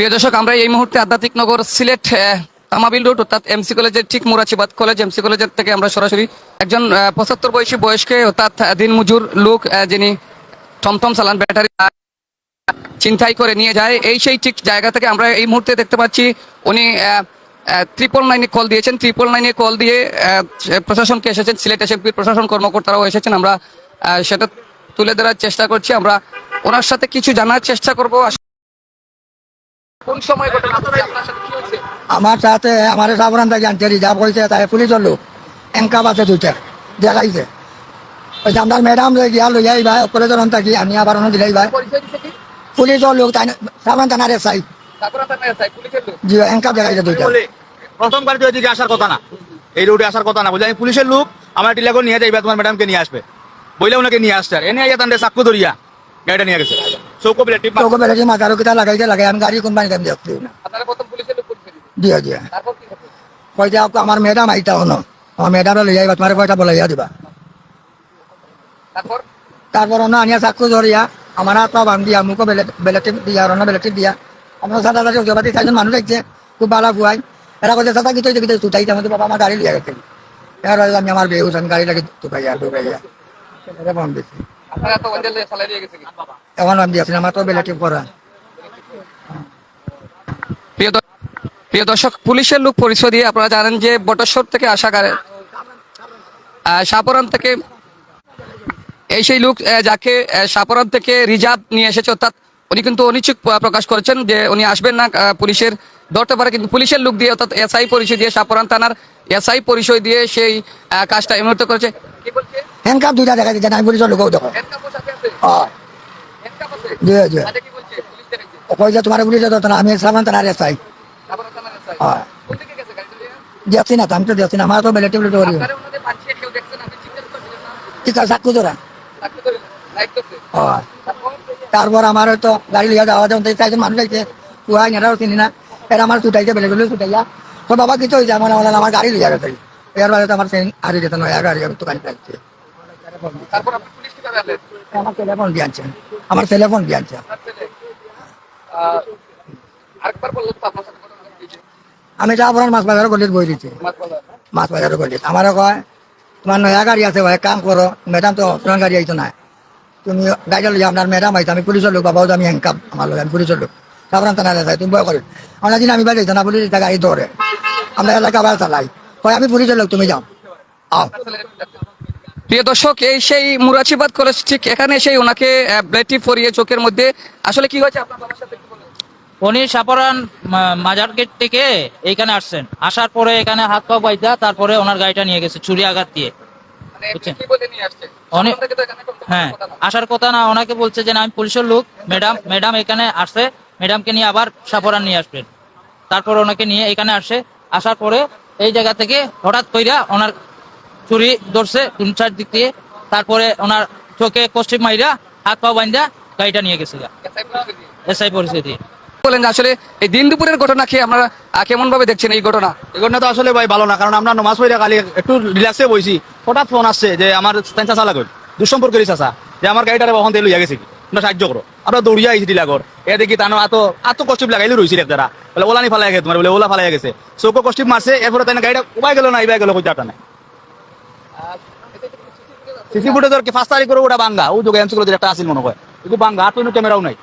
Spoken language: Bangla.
প্রিয় দর্শক, আমরা এই মুহূর্তে আধ্যাত্মিক নগর সিলেট তামাবিল রোড, অর্থাৎ এমসি কলেজের ঠিক মুরাচিবাদ কলেজ এমসি কলেজের থেকে আমরা সরাসরি একজন পঁচাত্তর বয়সী বয়স্কে, অর্থাৎ দিনমজুর লোক যিনি টমটম চালান ব্যাটারি চিন্তাই করে নিয়ে যায়। এই সেই ঠিক জায়গা থেকে আমরা এই মুহূর্তে দেখতে পাচ্ছি, উনি ট্রিপল নাইনে কল দিয়েছেন। ট্রিপল নাইনে কল দিয়ে প্রশাসনকে এসেছেন, সিলেট এসএমপির প্রশাসন কর্মকর্তারাও এসেছেন। আমরা সেটা তুলে ধরার চেষ্টা করছি। আমরা ওনার সাথে কিছু জানার চেষ্টা করব। আমার সাথে আমার সাবরান থেকে আনছে রিজার্ভ করেছে তাই পুলিশের লোক। এনকা বাসে দুইটা দেখাইছে। ওই যে আপনার ম্যাডাম লই গিয়া লইয়া আইবা কলেজের অন্ত কি আমি আবার অন্য দিলাই ভাই পরিচয় দিছে কি? পুলিশের লোক তাই সাবরান থানার এসআই তারপর আপনার মেয়ে চাই, পুলিশের লোক। জি এনকা দেখাইছে দুইটা। বলে প্রথমবার তো এদিকে আসার কথা না। এই রোডে আসার কথা না। বুঝলি আমি পুলিশের লোক আমার টিলাগো নিয়ে যাইবা তোমার ম্যাডামকে নিয়ে আসবে। বইলে ওনাকে নিয়ে আসছে আর। এনে আইয়া তান্ডে চাকু ধরিয়া গাড়িটা নিয়ে গেছে। চৌকো বিলে টিপ চৌকো বেড়েছে মাথার কিতা লাগাইছে লাগাই আমি গাড়ি কোম্পানি দাম দেখছি আপনারা প্রথম পুলিশের লোক পরিচয় দিছে। দিয়ে দিয়ে। তারপর কি কইতে আমার ম্যাডাম আইতা হনো। আমার ম্যাডাম লইয়া আইবা তোমার পয়সা বলাইয়া দিবা? তারপর? তারপর অন্য আনিয়া চাকু ধরিয়া আমার হাত পা বান্ধ দিয়া মুখও বেলে বেলেটি দিয়া অন্য বেলেটি দিয়া। আমার সাদা সাদা জবাতি চারজন মানুষ দেখছে খুব বালা বুয়াই এরা কইছে সাদা কিছু কিছু তুটাইতে আমাদের বাবা আমার গাড়ি লিয়া গেছে। এর আমি আমার বেউস আমি গাড়ি লাগি তুকাইয়া তুকাইয়া সেটা বন্ধ দিছি। এখন আমি দিয়েছি আমার তো বেলেটি করা। প্রিয় দর্শক পুলিশের লোক পরিচয় দিয়ে আপনারা জানেন যে বটেশ্বর থেকে আসা সাপরান থেকে এই সেই লোক যাকে সাপরান থেকে রিজার্ভ নিয়ে এসেছে অর্থাৎ উনি কিন্তু অনিচ্ছুক প্রকাশ করেছেন যে উনি আসবেন না পুলিশের ধরতে পারে কিন্তু পুলিশের লোক দিয়ে অর্থাৎ এসআই পরিচয় দিয়ে সাপরান থানার এসআই পরিচয় দিয়ে সেই কাজটা এই মুহূর্তে করেছে। কি বলছে? হ্যান্ডকাপ দুইটা দেখা দিচ্ছে আমি পুলিশের লোকও দেখো। আছে। জি কই যে তোমার পুলিশে ধরতো না আমি দিকে গেছে গাড়ি চালিয়ে? দেখছি না তো আমি তো দেখছি না আমার তো বেলেটি বেলেটি করি আছে চাকু ধরা? তারপর? আমার হয়তো গাড়ি লিয়া যাওয়া যাওয়া চাইছেন মানুষ যাইছে কুয়াই নেরাও চিনি না। এরা আমার ছুটাইছে বেলে বেলে ছুটাইয়া। তো বাবা কিছু হয়েছে? আমার আমার গাড়ি লিয়া গেছে। এর বাদে তো আমার ট্রেন হারি যেত নয়া গাড়ি আমি দোকানে যাচ্ছে তারপর আপনি পুলিশ কীভাবে আনলেন আমার টেলিফোন দিয়ে আনছেন আমার টেলিফোন দিয়ে আনছে আপনার ছেলে। আহ, আরেকবার বলল তো আপনার সাথে আমি যা আপনার মাছ বাজারও গলিত বই দিচ্ছি মাছ বাজার। বাজারও গলিত। আমারও কয় তোমার নয়া গাড়ি আছে ভাই কাম করো। ম্যাডাম তো পুরান গাড়ি আইতো না। তুমি গাড়িটা লিয়ে আপনার ম্যাডাম আইতো আমি পুলিশের লোক বাবাও আমি হ্যাংকাপ আমার লোক আমি পুলিশের লোক। তারপর তো না যাই তুমি বয় করি আমরা দিন আমি বাড়ি না পুলিশ গাড়ি ধরে আমরা এলাকা আবার চালাই। কয় আমি পুলিশের লোক তুমি যাও। আও। প্রিয় দর্শক এই সেই মুরাচিবাদ কলেজ ঠিক এখানে সেই ওনাকে ব্লেটি ফরিয়ে চোখের মধ্যে। আসলে কি হয়েছে? আপনার বাবার সাথে উনি সাপারান মাজার গেট থেকে এইখানে আসছেন। আসার পরে এখানে হাত পা বাইদা তারপরে ওনার গাড়িটা নিয়ে গেছে চুরি আঘাত দিয়ে। মানে এখানে হ্যাঁ আসার কথা না ওনাকে বলছে যে না আমি পুলিশের লোক ম্যাডাম ম্যাডাম এখানে আসছে ম্যাডামকে নিয়ে আবার সাপারান নিয়ে আসবেন। তারপরে ওনাকে নিয়ে এখানে আসে। আসার পরে এই জায়গা থেকে হঠাৎ কইরা ওনার চুরি ধরছে তিন চার দিক দিয়ে। তারপরে ওনার চোখে কষ্টি মাইরা হাত পা বাইন্দা গাড়িটা নিয়ে গেছে এসআই পরিস্থিতি। বলেন আসলে এই দিন দুপুরের ঘটনা কি আপনারা কেমন ভাবে দেখছেন এই ঘটনা? এই ঘটনা তো আসলে ভাই ভালো না কারণ আমরা নমাজ পড়ে কালি একটু রিল্যাক্সে বইছি। হঠাৎ ফোন আসছে যে আমার চাচা লাগবে দুঃসম্পর্কেরই চাচা যে আমার গাড়িটারে বহন দিয়ে লইয়া গেছে তোমরা সাহায্য করো। আমরা দৌড়িয়া আইছি ডিলাগর এ দেখি তানো এত এত কষ্ট লাগাইলে রইছি একদারা বলে ওলানি ফালাই গেছে তোমার বলে ওলা ফালাই গেছে। চৌকো কষ্ট মারছে এরপরে তাই গাড়িটা উবাই গেল না ইবাই গেল কই জাটা নাই। সিসি ফুটেজ কি পাঁচ তারিখ করে ওটা বাঙ্গা ও যোগ এমসি একটা আসিল মনে হয়। কিন্তু বাঙ্গা তো ক্যামেরাও নাই।